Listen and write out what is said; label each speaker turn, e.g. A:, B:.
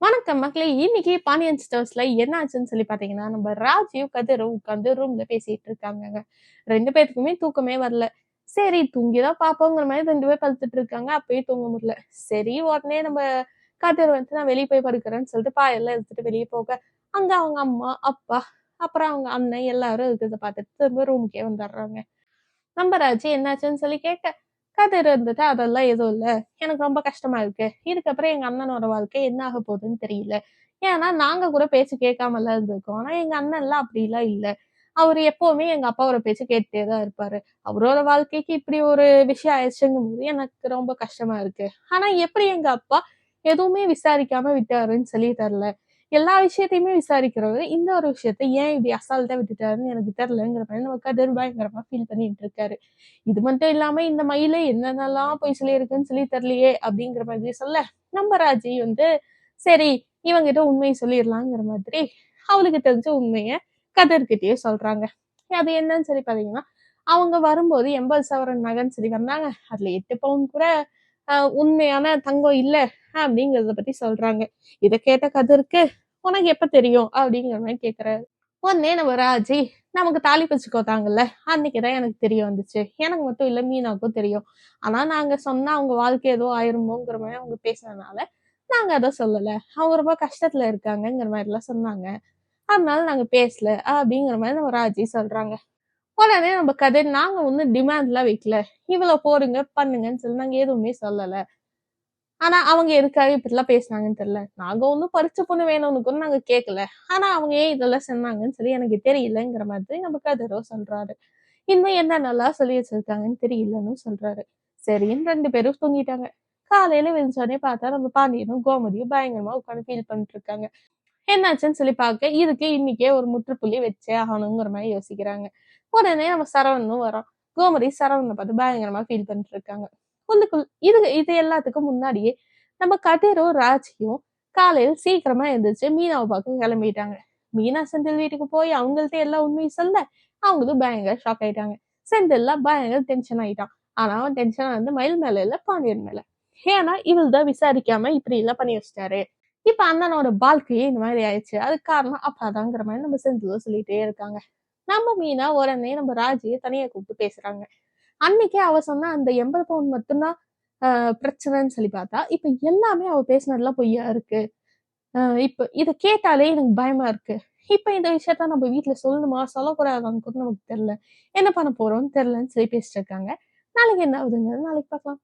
A: வணக்கம் மக்களே. இன்னைக்கு பாண்டியன் ஸ்டோர்ஸ்ல என்ன ஆச்சுன்னு சொல்லி பாத்தீங்கன்னா நம்ம ராஜீவ் கதிரும் உட்காந்து ரூம்ல பேசிட்டு இருக்காங்க ரெண்டு பேருக்குமே தூக்கமே வரல. சரி தூங்கிதான் பாப்போங்கிற மாதிரி ரெண்டு பேர் படுத்துட்டு இருக்காங்க. அப்பயும் தூங்க முடியல. சரி உடனே நம்ம கதிர் வந்து நான் வெளியே போய் படுக்கிறேன்னு சொல்லிட்டு பாயெல்லாம் எடுத்துட்டு வெளியே போக அங்க அவங்க அம்மா அப்பா அப்புறம் அவங்க அண்ணன் எல்லாரும் இருக்கிறத பார்த்துட்டு திரும்ப ரூமுக்கே வந்துடுறாங்க. நம்ம ராஜி என்னாச்சுன்னு சொல்லி கேட்க கதை இருந்துட்டு அதெல்லாம் எதுவும் இல்லை. எனக்கு ரொம்ப கஷ்டமா இருக்கு. இதுக்கப்புறம் எங்க அண்ணனோட வாழ்க்கை என்ன ஆக போகுதுன்னு தெரியல. ஏன்னா நாங்க கூட பேச்சு கேட்காமலாம் இருந்திருக்கோம். ஆனா எங்க அண்ணன் எல்லாம் அப்படிலாம் இல்லை. அவர் எப்பவுமே எங்க அப்பாவோட பேச்சு கேட்டுட்டே தான் இருப்பாரு. அவரோட வாழ்க்கைக்கு இப்படி ஒரு விஷயம் ஆயிடுச்சுங்கும் போது எனக்கு ரொம்ப கஷ்டமா இருக்கு. ஆனா எப்படி எங்க அப்பா எதுவுமே விசாரிக்காம விட்டாருன்னு சொல்லி தரல எல்லா விஷயத்தையுமே விசாரிக்கிறவர் இந்த ஒரு விஷயத்த ஏன் இப்படி அசால்ட்டா விட்டுட்டாருன்னு எனக்கு தெரியலங்கிற மாதிரி நம்ம கதிர் பயங்கரமா ஃபீல் பண்ணிட்டு இருக்காரு. இது மட்டும் இல்லாம இந்த மயில என்னென்னலாம் போய் சொல்லியிருக்குன்னு சொல்லி தெரியலையே அப்படிங்கிற மாதிரி சொல்ல நம்ம ராஜி வந்து சரி இவங்கிட்ட உண்மையை சொல்லிடலாங்கிற மாதிரி அவளுக்கு தெரிஞ்ச உண்மைய கதிர்கிட்டயே சொல்றாங்க. அது என்னன்னு சொல்லி பாத்தீங்கன்னா அவங்க வரும்போது எண்பது சவரன் நகைன்னு சொல்லி வந்தாங்க. அதுல எட்டு பவுன் கூட உண்மையான தங்கம் இல்லை அப்படிங்கறத பத்தி சொல்றாங்க. இதை கேட்ட கதிர்க்கு உனக்கு எப்ப தெரியும்? அப்படிங்கிற மாதிரி கேட்கிறாரு உடனே நம்ம ராஜி நமக்கு தாலி பிச்சு கோத்தாங்கல்ல அன்னைக்குதான் எனக்கு தெரிய வந்துச்சு. எனக்கு மட்டும் இல்ல மீனாக்கும் தெரியும். ஆனா நாங்க சொன்னா அவங்க வாழ்க்கை ஏதோ ஆயிருமோங்கிற மாதிரி அவங்க பேசினதுனால நாங்க அதை சொல்லல. அவங்க ரொம்ப கஷ்டத்துல இருக்காங்கங்கிற மாதிரி எல்லாம் சொன்னாங்க. அதனால நாங்க பேசல. அப்படிங்கிற மாதிரி நம்ம ராஜி சொல்றாங்க. உடனே நம்ம கதை நாங்க ஒன்றும் டிமாண்ட்லாம் வைக்கல. இவ்வளவு போடுங்க பண்ணுங்கன்னு சொல்லி நாங்க எதுவுமே சொல்லல. ஆனா அவங்க எதுக்காக இப்படிலாம் பேசினாங்கன்னு தெரியல. நாங்க ஒன்றும் பறிச்ச பொண்ணு வேணும்னு கூட நாங்க கேட்கல ஆனா அவங்க ஏன் இதெல்லாம் சொன்னாங்கன்னு சொல்லி எனக்கு தெரியலங்கிற மாதிரி நம்ம கதரோ சொல்றாரு. இன்னும் என்ன நல்லா சொல்லி வச்சிருக்காங்கன்னு தெரியலன்னு சொல்றாரு. சரின்னு ரெண்டு பேரும் தூங்கிட்டாங்க. காலையில விழுந்தோடனே பார்த்தா நம்ம பாண்டியனும் கோமதியும் பயங்கரமா உட்காந்து ஃபீல் பண்ணிட்டு இருக்காங்க. என்னாச்சுன்னு சொல்லி பார்க்க இதுக்கு இன்னைக்கே ஒரு முற்றுப்புள்ளி வச்சே ஆகணுங்கிற மாதிரி யோசிக்கிறாங்க. உடனே நம்ம சரவணனும் வரோம் கோமதி சரவணனை பார்த்து பயங்கரமா ஃபீல் பண்ணிட்டு இருக்காங்க. உள்ளுக்குள் இது இது எல்லாத்துக்கும் முன்னாடியே நம்ம கதிரும் ராஜியும் காலையில் சீக்கிரமா எழுந்திரிச்சு மீனாவை பார்க்க கிளம்பிட்டாங்க. மீனா செந்தில் வீட்டுக்கு போய் அவங்கள்ட்ட எல்லா உண்மையும் சொல்ல அவங்களும் பயங்கர ஷாக் ஆயிட்டாங்க. செந்தில்லாம் பயங்கர டென்ஷன் ஆயிட்டான். ஆனா அவன் டென்ஷன் வந்து மயில் மேல இல்ல பாண்டியன் மேல. ஏன்னா இவள் தான் விசாரிக்காம இப்படி எல்லாம் பண்ணி வச்சிட்டாரு. இப்ப அண்ணனோட வாழ்க்கையே இந்த மாதிரி ஆயிடுச்சு. அதுக்கு காரணம் அப்பாதாங்கிற மாதிரி நம்ம செந்திலும் சொல்லிட்டே இருக்காங்க. நம்ம மீனா உடனே நம்ம ராஜியை தனியா கூப்பிட்டு பேசுறாங்க. அன்னைக்கே அவ சொன்னா அந்த எண்பது பவுன் மட்டும்தான் ஆஹ் பிரச்சனைன்னு சொல்லி பார்த்தா இப்ப எல்லாமே அவ பேசினதுல பொய்யா இருக்கு. ஆஹ் இப்ப இத கேட்டாலே எனக்கு பயமா இருக்கு. இப்ப இந்த விஷயத்த நம்ம வீட்டுல சொல்லணுமா? சொல்லக்கூடாதான்னு கூட நமக்கு தெரியல. என்ன பண்ண போறோம்னு தெரியலன்னு சொல்லி பேசிட்டு இருக்காங்க. நாளைக்கு என்ன ஆகுதுங்க? நாளைக்கு பார்க்கலாம்.